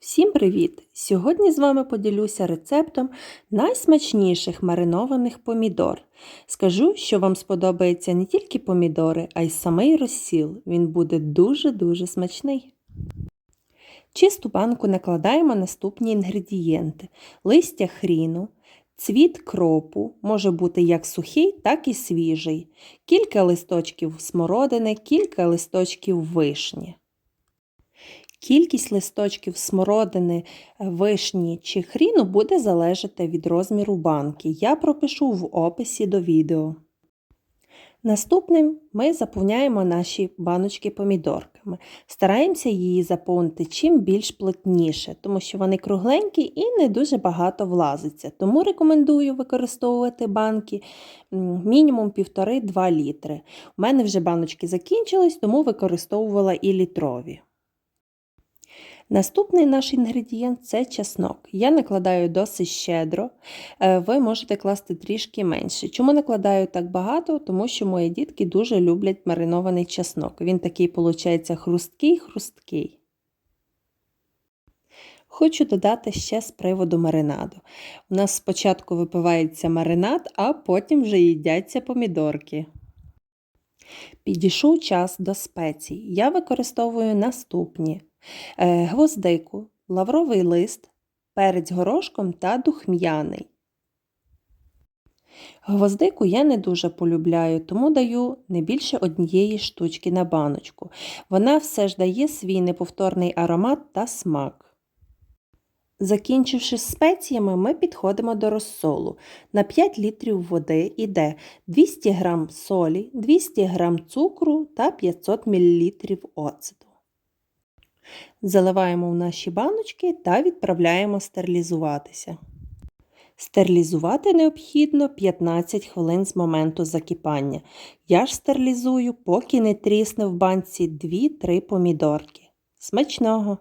Всім привіт! Сьогодні з вами поділюся рецептом найсмачніших маринованих помідор. Скажу, що вам сподобається не тільки помідори, а й самий розсіл. Він буде дуже-дуже смачний. Чисту банку накладаємо наступні інгредієнти: листя хріну, цвіт кропу, може бути як сухий, так і свіжий, кілька листочків смородини, кілька листочків вишні. Кількість листочків смородини, вишні чи хріну буде залежати від розміру банки. Я пропишу в описі до відео. Наступним ми заповняємо наші баночки помідорками. Стараємося її заповнити чим більш плотніше, тому що вони кругленькі і не дуже багато влазиться. Тому рекомендую використовувати банки мінімум 1,5-2 літри. У мене вже баночки закінчились, тому використовувала і літрові. Наступний наш інгредієнт це чеснок. Я накладаю досить щедро, ви можете класти трішки менше. Чому накладаю так багато? Тому що мої дітки дуже люблять маринований чеснок. Він такий, виходить, хрусткий-хрусткий. Хочу додати ще з приводу маринаду. У нас спочатку випивається маринад, а потім вже їдяться помідорки. Підійшов час до спецій. Я використовую наступні. Гвоздику, лавровий лист, перець горошком та духм'яний. Гвоздику я не дуже полюбляю, тому даю не більше однієї штучки на баночку. Вона все ж дає свій неповторний аромат та смак. Закінчивши спеціями, ми підходимо до розсолу. На 5 літрів води йде 200 г солі, 200 г цукру та 500 мл оцету. Заливаємо в наші баночки та відправляємо стерилізуватися. Стерилізувати необхідно 15 хвилин з моменту закипання. Я ж стерилізую, поки не трісне в банці 2-3 помідорки. Смачного!